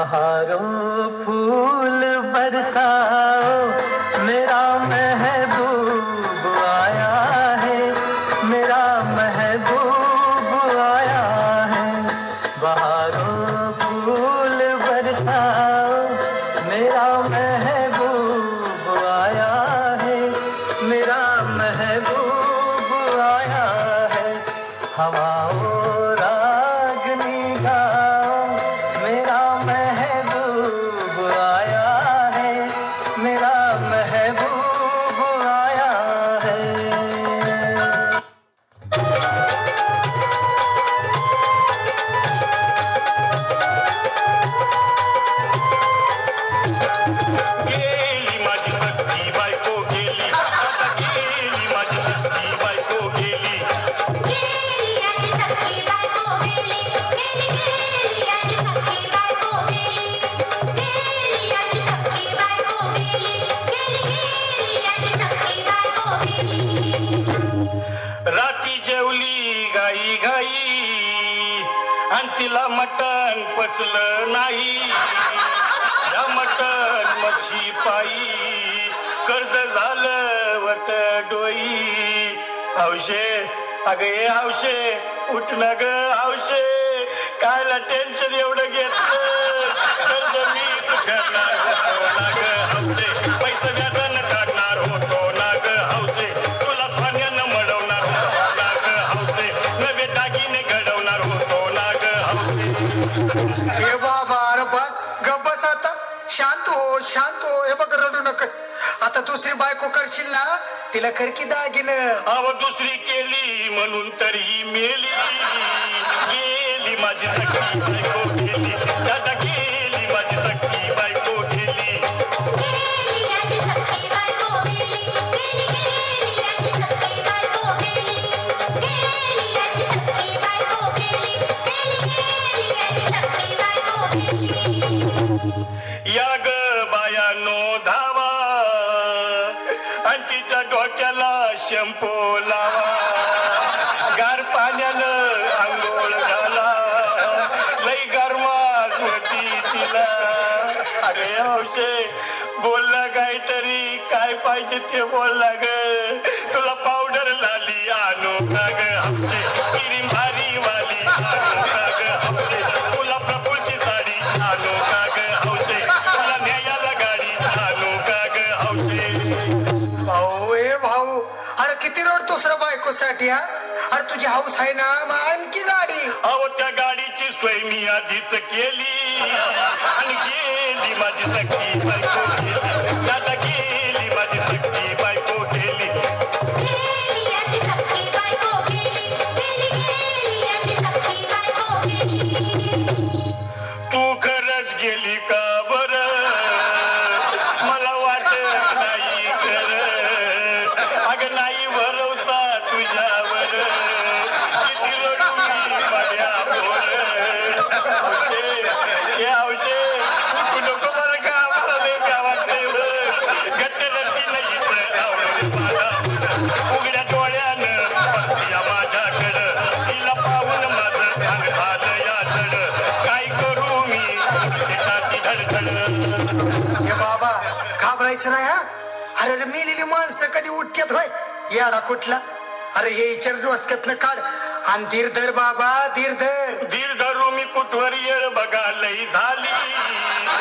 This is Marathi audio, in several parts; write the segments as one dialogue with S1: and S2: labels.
S1: बहारों फूल बरसाओ, मेरा महबूब आया है, मेरा महबूब आया है। बहारों, फूल बरसाओ, मेरा
S2: तिला मटण पचलं नाही. या मटण मच्छी पायी. कर्ज झालं वट डोई. हौशे अगं हे हौशे उठ ना ग हौशे कायला टेन्शन एवढं
S3: हे बाबा अरे बस. गप बस आता. शांत हो शांत हो. हे बघ रडू नकस. आता दुसरी बायको करशील ना तिला कर की दागिन.
S2: अव दुसरी केली म्हणून तरी मेली. गेली माझी सगळी बायको. शंपो लावा. गार पाण्यानं आंघोळ घाला. लई गरमास होती तिला. अरे औषे बोलला काहीतरी काय पाहिजे ते बोलला ग. तुला पावडर
S3: ला रे हा? अरे तुझी हाऊस आहे ना मग आणखी गाडी.
S2: अहो त्या गाडीची सोय मी आधीच केली. आणि गेली माझी सख्खी
S3: घाबरायचं नाही हा? अरे अरे मेलेली माणसं कधी उठतात होय? याडा कुठला? अरे हे इचार डोसक्यातनं काढ. आणि धीर धर बाबा धीर धर.
S2: धीर धरू मी कुठवर येळ बघा लई झाली.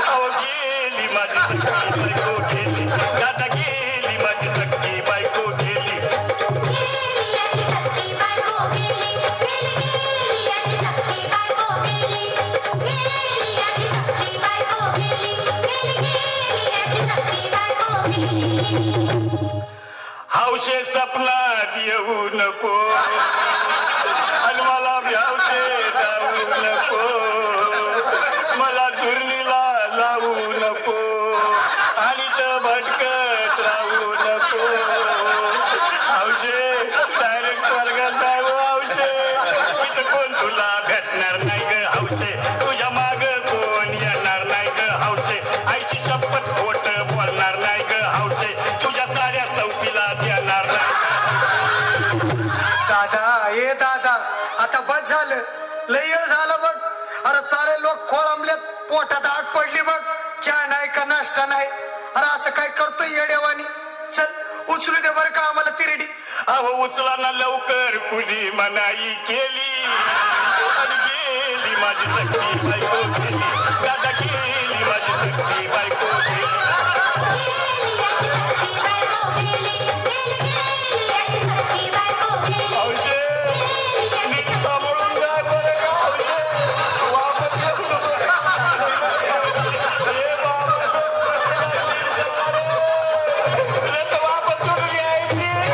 S2: अहो गेली माझी. हौशे येऊ नको. आणि मला भ्यावते जाऊ नको. मला झुरलीला लावू नको. आणि तर भटकत राहू नको. औषे डायरेक्ट स्वर्गात जाऊ हौशे इथं कोण तुला भेटणार नाही?
S3: ए दादा आता बस झालं. लय झालं बघ. अरे सारे लोक खोळंबल्यात पोटात आग पडली बघ. चहा नाही का नाश्ता नाही? अरे असं काय करतोय येडेवानी चल उचलू दे बरं का आम्हाला तिरडी
S2: अहो उचला ना लवकर कुणी मनाई केली. आणि गेली माझी सखी